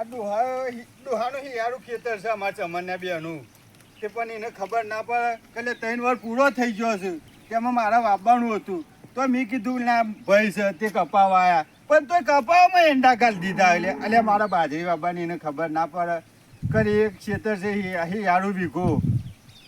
આ ડોહા ડોહાનું હિયારું ખેતર છે અમારા ચમનને બેનું. તે પણ એને ખબર ના પડે. કે ત્રણ વાર પૂરો થઈ ગયો છે. તેમાં મારા વાપવાનું હતું. તો મેં કીધું, ના, ભાઈ તે કપાવા આવ્યા પણ તોય કપાવામાં એંડા ગાલી દીધા એટલે એટલે મારા બાજરી બાબાની એને ખબર ના પડે. કરી એક ખેતર છે હિયારું વીઘો.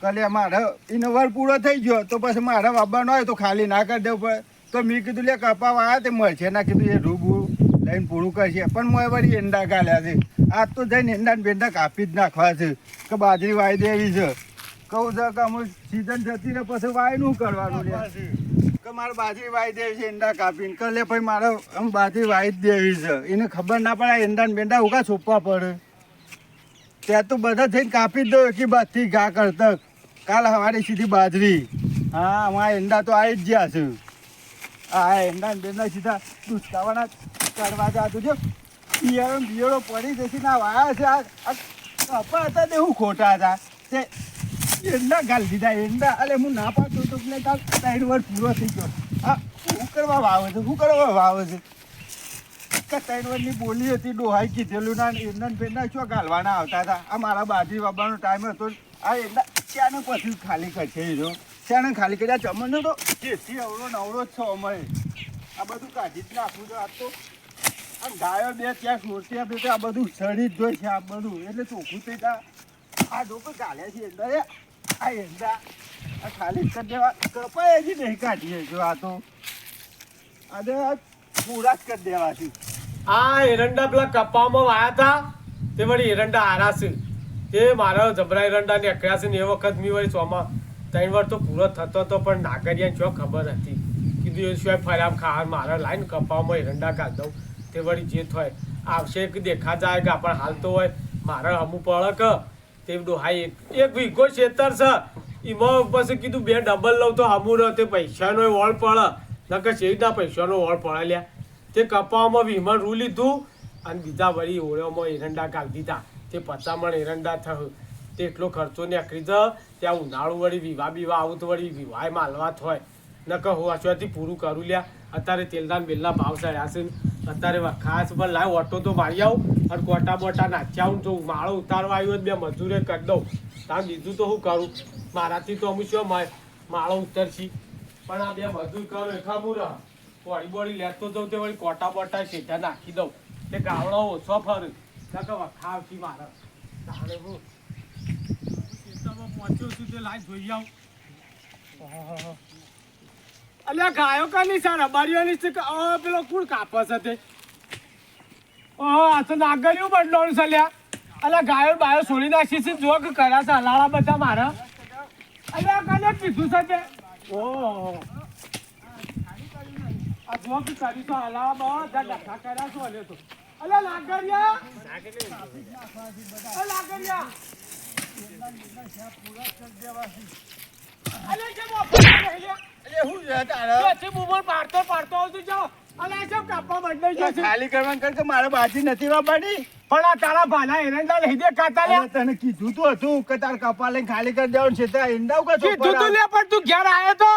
કલે મારે એનો વાર પૂરો થઈ ગયો, તો પછી મારા વાપવાનો હોય તો ખાલી ના કરી દેવું પડે. તો મેં કીધું, લે કપાવા આવ્યા તે મળશે ના કીધું, એ રૂબુ લઈને પૂરું કરશે. પણ મોય વળી એંડા કાઢ્યા છે. આજ તો જઈને એંડા ને બેંડા કાપી જ નાખવા છે. કે બાજરી વાઈ દેવી છે. કહું છે કે અમુક સીઝન જતી ને પછી વાયનું કરવાનું છે? કે મારે બાજરી વાઈ દેવી છે, એંડા કાપીને. કે લે ભાઈ, મારે આમ બાજરી વાઈ જ દેવી છે. એને ખબર ના પડે એંડા ને બેંડા ઉકા છોપવા પડે. ત્યાં તો બધા થઈને કાપી જ દો એકી બાજથી ઘા કરતક કાલ સવારે સીધી બાજરી. હા, અમારા એંડા તો આવી જ ગયા છે. આ એંડા બેંડા સીધા દુષ્કાવાના કરવા જાતું જો બિયારો ને બિયારો પડી જશે ના વાયા છે. આ કપા હતા તે હું ખોટા હતા. તે એંડા ગાલ દીધા એંડા અલે, હું ના પાડતો તો એટલે તાર સાઈડ વાર પૂરો થઈ ગયો. હા શું કરવા વાવે છે? શું કરવા વાવે છે? વારની બોલી હતી, ડોહાઈ કીધેલું ના એંડા ને બેંડા શું ગાલવાના આવતા હતા? આ મારા બાજરી બાબાનો ટાઈમ હતો. આ એંડા ત્યાંને પછી ખાલી કરશે જો. ત્યાંને ખાલી કર્યા. ચમન તો જેથી અવળો નવળો જ છો અમારે. આ બધું કાઢી જ નાખવું છે. આ તો ગાયો બે ત્યાં આપે તો આ બધું સડી જ છે આ બધું. એટલે ચોખ્ખું થઈ જા. આ લોકો ગાલ્યા છે અંદર આ એંડા. આ ખાલી કરી દેવા. કપાય જ નહીં કાઢીએ જો આ તો. અને પૂરા જ કરી દેવા છે. આ એરંડા પેલા કપામાં વાયા હતા તે વળી એરંડા હારા છે. તે મારા જબરા એરંડા નીકળ્યા છે ને એ વખત મી વળી ચોમાં ત્રણ વાર તો પૂરો થતો હતો પણ નાગરિયા શું ખબર હતી. કીધું એ સિવાય ફર્યા ખાવા મારા લાઈન કપાવમાં એરંડા કાઢ દઉં. તે વળી જે થાય, આવશે કે દેખા જાય કે આપણે હાલતો હોય, મારે અમુક પડે કે તે ડોહાઈ એક વીઘો છેતર છે. એમાં પછી કીધું બે ડબલ લઉં તો અમુ ન તે પૈસાનો વળ પડે નકર શેરીના પૈસાનો વળ પડે લ્યા તે કપાવામાં વીમા રૂ લીધું અને બીજા વળી ઓળોમાં એરંડા કાઢી દીધા. તે પચામણ એરંડા થયું. તે એટલો ખર્ચો નીકળી જ ત્યાં ઉનાળું વળી વિવાહ બીવા આવું તો વળી વિવાહ માલવા થાય નકર હોવાથી પૂરું કરું લ્યા. અત્યારે તેલદાન બેલના ભાવ ચડ્યા છે. અત્યારે ખાસ પર લાવ, ઓટો તો મારી આવું, અને કોટા બોટા નાખ્યા આવું તો માળો ઉતારવા આવ્યો બે મજૂરે કરી દઉં. તાર બીજું તો શું કરું? મારાથી તો અમુક શું માળો ઉતરશી? પણ આ બે મજૂર કરો એખા મુરા. વળી બોળી લેતો જઉં તે વળી કોટા બોટા સીધા નાખી દઉં. તે ગાવડો ઓછો ફરું. નકર વખાવથી મારા. તારે હું પહોંચ્યો છું તે લાઈ જોઈ આવું. અલ્યા ગાયો કાની સર અમારીઓની છે પેલો કુણ કાપસ હતી ઓહો આ તો નાગરિયું બદલાવવાનું છે લ્યા અલ્યા ગાયો બાયો છોડી નાખી છે જોગ કર્યા છે, હલાળા બધા મારા. અલ્યા કાને પીધું છે તે? ઓહો આ જોગ કરી તો હલાળા બધા ડખા કર્યા છો અલે તો. અલ્યા નાગરિયા અ પૂરા અલ્યા કરી લ્યા એટલે શું છે. તારે? પછી બુબર પાડતો પાડતો આવતું જાઓ અને આ શું કાપવા મંડાઈ ગયો છે ખાલી કરવાનું કર કે મારે બાજી નથી વાપરવાની પણ આ તારા ભાના એરંડા લઈ દે કાતા લે તને કીધું તો હતું કે તાર કપા લઈને ખાલી કરી દેવાનું છે તો ઈંડા ઉકા કીધું તું લે પણ તું ઘેર આવ્યો તો.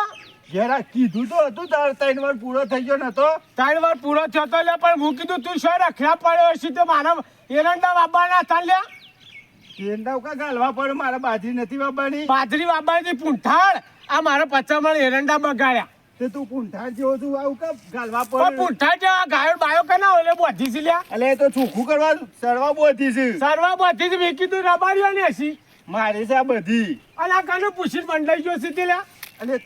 ઘેરા કીધું તો હતું તાર ત્રણ વાર પૂરો થઈ ગયો નતો. ત્રણ વાર પૂરો થયો તો લે પણ હું કીધું તું શું રખડા પડ્યો છે તો મારા એરંડા વાપરવાના હતા લે ઈંડા ઉકા ગાલવા પડે મારે બાજરી નથી વાપરવાની બાજરી વાબાની પૂંઠાળ? આ મારા પચામણ એરંડા બગાડ્યા. તે તું પૂંઠા જેવો તું આવું કે ગાલવા પડે. પૂંઠાળ જેવા ગાયો બાયો કના ઓલે બોધી છે લ્યા. અલે એ તો ચોખ્ખું કરવા સરવા બોધી છે. સરવા બોધી છે મેં કીધું રબારીઓ ને હસી મારે છે આ બધી. અને આ કાને પૂછીને મંડાઈ ગયો છે તે લ્યા. એટલે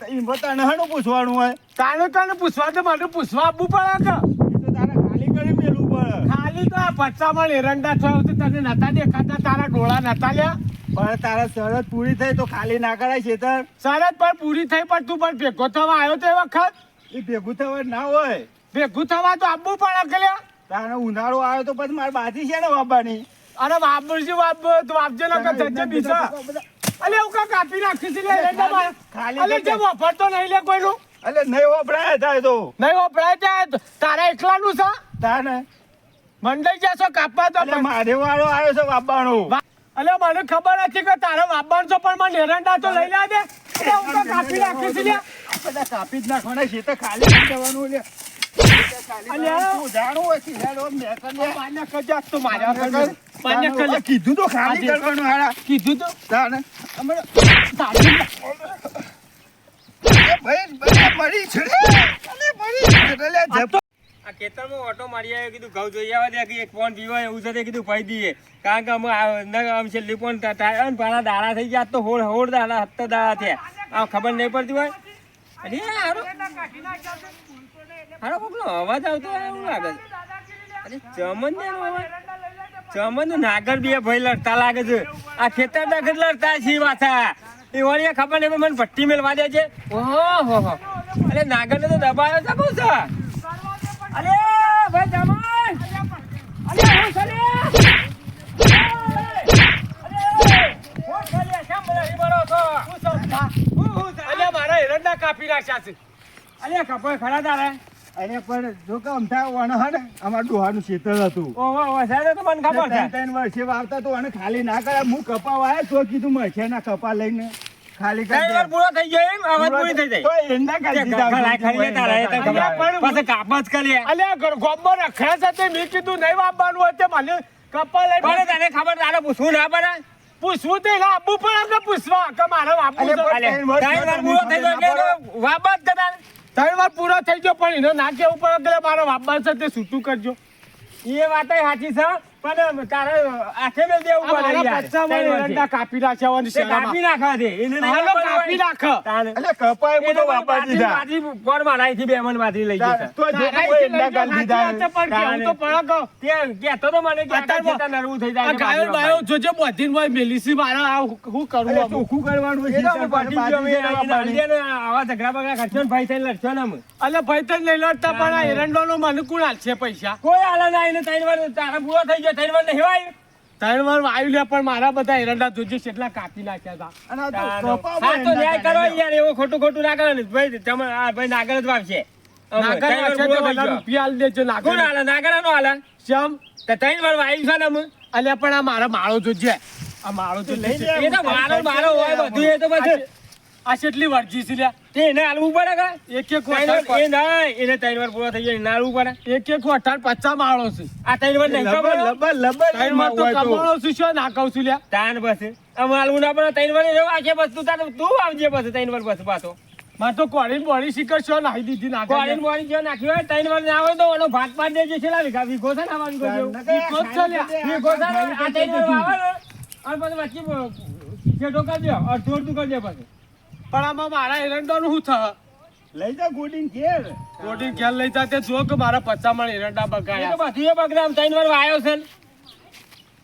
તને હાનું પૂછવાનું હોય? તાનું તને પૂછવા તો મારે પૂછવા આપવું પડે કે એ તો તારે ખાલી કરી મેલું પડે ખાલી તો આ પચામણ એરંડા થયો તો તને નતા દેખાતા? તારા ડોળા નતા લ્યા? પણ તારા શરત પૂરી થઈ તો ખાલી ના કરાય છેતર શરત પણ પૂરી થઈ પણ તું પણ ભેગો થવા આવ્યો તો એ વખત? એ ભેગું થવા ના હોય. ભેગું થવા તો આપવું પણ કે લ્યા? તારે ઉનાળો આવ્યો તો પછી મારી બાજી છે ને વાપવાની અરે વાપરજી વાપ તો વાપજે ના જજે બીજા. અલે એવું કા કાપી નાખી છે લે ખાલી અલે જે વાપરતો નહીં લે કોઈનું. એટલે નહીં વપરાય થાય તો. નહીં વપરાય ત્યાં તારા એકલાનું છે? તાને મંડાઈ જશો કાપવા તો મારે વાળો આવ્યો છે વાપવાનો અલે મને ખબર હતી કે તારે વાપવાનું છે પણ મને એરંડા તો લઈ લે દે. હું તો કાપી નાખી છે લ્યા બધા કાપી જ નાખવાના છે તો ખાલી જવાનું લે કીધું તો ખાલી કરવાનું કીધું તો. ભાઈ મરી છે. આ ખેતરમાં ઓટો મારી આવ્યો, કીધું, ઘઉં જોઈ આવવા દે એક ફોન પીવો એવું છે કીધું, ભાઈ દઈએ. કારણ કે અમે આમ છેલ્લી પોન ટા- ટા- પાછા દાડા થઈ ગયા તો હોળ હોળ દાડા હત્તર દાડા થયા. આ ખબર નહીં પડતી હોય? અરે હારો હારો અવાજ આવતો એવું લાગે અરે ચમન ને અવાજ ચમન ને નાગર બે ભાઈ લડતા લાગે છે. આ ખેતર નાગર લડતા છે પાછા એ વળી ખબર નહીં મને ભટ્ટી મેળવા દે છે. ઓહો, હો અરે નાગર ને તો દબાયો છે બહુ છે. અલે ભાઈ જમાઈ. અલે હું ચાલે અલ્યા મારા એરંડા કાપી રાખ્યા છે. અલે કપોય ખરા તારે? અરે પણ જો કે અમથા વણ હે ને અમાર ડોહાનું ખેતર હતું. ઓહો તો મને ખબર છે. ત્રણ ત્રણ વર્ષે વાવતા તો અને ખાલી ના કરે હું કપા વાય તો કીધું મળશે ના કપા લઈને. ખાલી કરી વાર પૂરો થઈ ગયો એમ અવાજ પૂરી થઈ જાય. તો એંડા કરી દીધા ખલાય લેતા રહે તો ખબર પણ- પાછા કાપ અલ્યા ઘર- ગામમાં રખડ્યા મેં કીધું નહીં વાપવાનું હોય તે મને કપા લઈ તને ખબર તારે પૂછવું ના પડે. પૂછવું તે આપવું પણ અમને પૂછવા કે મારે વાપવું ત્રણ વાર પૂરો થઈ ગયો એટલે તો વાપ જ ત્રણ વાર પૂરો થઈ ગયો પણ એનો ના કેવું પડે મારો મારે વાપવાનું છે તે છૂટું કરજો. એ વાત સાચી છે. પણ તારે આખે મેલ દેવું પડે મારા યાર. પચ્ચા ત્રણ એરંડા કાપી નાખ્યા હોય ને કાપી નાખવા દે એને હાલો કાપી નાખ એટલે કપાય બધો તો દીધા બાજરી કોણ મારાથી બે મણ બાજરી લઈ ગઈ તો જે કોઈ અહીંથી એંડા લઈ કરી જાઓ, દીધા સાચે પણ કેવું તો પડે કહો. તે તો મને કે આખા નરવું થઈ જાય ગાયો બાયો વાપરવાની. જોજે બધીને હોય મેલીસી મારે આ હું કરું? કરવાનું છે તો જો આવા ઝઘડા બગડા કરશો ને ભાઈ થઈને લડશો ને અમે. અલે ભાઈ તો નહીં લડતા પણ આ એરંડાનો મને કોણ હાલશે પૈસા કોઈ હાલે ના એને ત્રણ વાર તારા પૂરો થઈ ગયો ત્રણ વાર નહીં વાય. ત્રણ વાર વાયુ લે પણ મારા બધા એરંડા જોજો કેટલા કાપી નાખ્યા હતા હા તો ન્યાય કરો યાર એવું ખોટું ખોટું ના કરો ભાઈ તમે આ ભાઈ નાગર જ વાપશે અમે. નાગર ત્રણ વાર નાખશે પૂરો તો થઈ બધા ગયો. રૂપિયા આલી દેજો કોણ નાગર હાલે નાગરાનો ચમ તો ત્રણ વાર વાયુ છે ને અમે. પણ આ મારા માળો જોજે આ માળો તો લઈ લે. એ તો મારો મારો હોય બધું એ તો પછી આ કેટલી વર્જી લે લ્યા. તે એને હાલવું પડે કે? એક એક વાર- એ ના એને ત્રણ વાર પૂરો થઈ ગયો એને હાલવું પડે. એક એક અઠાર પચાસ માળો છે. આ ત્રણ વાર નહીં ખબર? લબર લબર ત્રણ વાર તો કમાણો છું શું ના કહું છું લ્યા. તાન બસ આમ હાલવું ના પડે ત્રણ વાર એવું આખે બસ તું તારે તું આવજે બસ ત્રણ વાર બસ પાછો. મારે તો કોળી બોળી શીખર છો નાખી દીધી નાખે કોરીન બોળી જો નાખ્યું હોય ત્રણ વાર ના હોય તો એનો ભાગ પાડ દેજે લાવી વીઘા વીઘો છે ને આવા વીઘો જેવું. વીઘો છે લ્યા. વીઘો છે ને આ ત્રણ વાર ને, અને પછી વચ્ચે છેટો કરી દો અડધું અડધું કરી દે પછી. પણ આમાં મારા એરંડાનું શું થશે લઈ જા ગોડીને ઘેર. કોટી ખ્યાલ લઈ જા તે જો કે મારા પચાસ મણ એરંડા બગાયા બગાડ્યા બધું બગડામ વાર વાયો છે.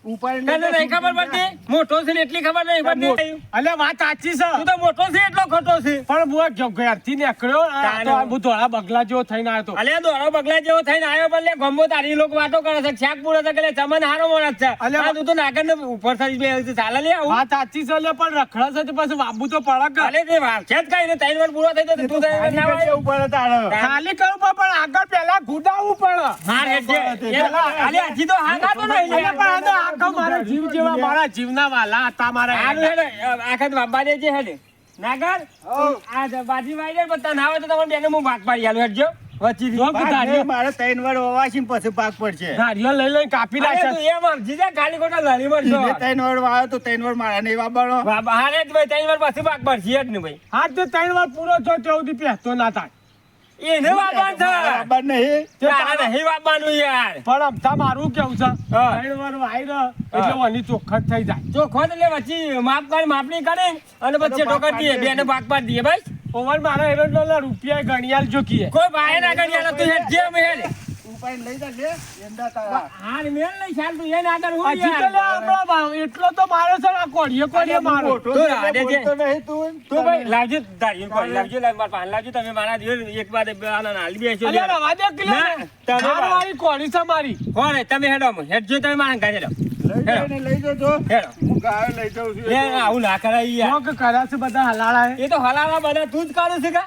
ઉપર તને નહીં ખબર પડતી? મોટો છે ને એટલી ખબર નહીં પડતી અલ્યા વાત સાચી છે. તું તો મોટો છે એટલો ખોટો છે. પણ હું ઘ- નીકળ્યો તો આ ધોળા બગલા જેવો થઈને આવ્યો હતો અલ્યા દોડો બગલા જેવો થઈને આવ્યો પણ લે ગમો તારી લોકો વાતો કરે છે શાક પૂરો છે કે ચમન હારો માણસ છે. અલ્યા, તું તો નાગર ને ઉપર થઈ બે છે ચાલે લે આવું. વાત સાચી છે એટલે પણ રખડા છે તે પછી વાબુ તો પડે કે. અલે તે વાર છે જ કઈ ને ત્રણ વાર પૂરો થઈ તો તું ત્રણ ના વાય. ઉપર તારે. ખાલી પણ આગળ પેલા ગુડાવું પડે. હાર હેઠે. એ અલે હજી તો હાર તો નહીં પણ આ મારા જીવ જેવા મારા જીવના વાલા હતા મારા આખા બાબા દે છે હેડે. નાગર આ જ બાજી વાઈ જાય પણ તને તો તમને બેને હું ભાગ પાડી આલું હેડજો. જો મારે ત્રણ વાર વાવાશી પછી પાક પડશે. લઈ કાપી અરે તું જા, ખાલી ખોટા લડી પડશો. ત્રણ વાર વાવ્યો તો ત્રણ વાર મારા નહીં બાબા, હારે જ ભાઈ, ત્રણ વાર પાછું ભાગ પડશે જ ને ભાઈ. હા તો ત્રણ વાર પૂરો થયો સુધી પહેરતો ના થાય. એને વાગવાનું છે. વાવવાનું નહીં. તારે નહીં વાગવાનું યાર. પણ આમ તમારું કેવું છે? વાઈ રહ્યો એટલે વાની ચોખ્ખટ થઈ જાય. જો ખોટ એટલે પછી માપ કરી માપણી કરી અને પછી ઠોકર દઈએ બેને ભાગ પાડ દઈએ ભાઈ ઓવર મારા એરંડોના રૂપિયા ગણિયાલ જોકીએ કોઈ ભાઈ ના ગણિયાલ તો જે અમે હેડ લઈ જા લે એંડા તારા હાર મેલ નહીં ચાલ એને આગળ હું તો યાર હમણાં ભાવ એટલો તો મારો છે આ કોળીએ કોળીએ મારો. મોટો રાડે છે. બોલતો નહીં તું તું ભાઈ લાવજો તારી કોઈ લાવજો લાવ માર પાન લાવજો તમે મારા એક વાર આના હાલી રવા દે કિલો તમે બા- છે મારી. કોણ તમે હેડો હેડજો તમે મારા ગાજે હેડો. લઈ જજો. હેડો. હું ગાયો લઈ જાઉં છું. એ આવું ના કરાય યાર. જો કે છે બધા હલાળા એ તો હલાળા બધા તું જ કાઢું છે કા?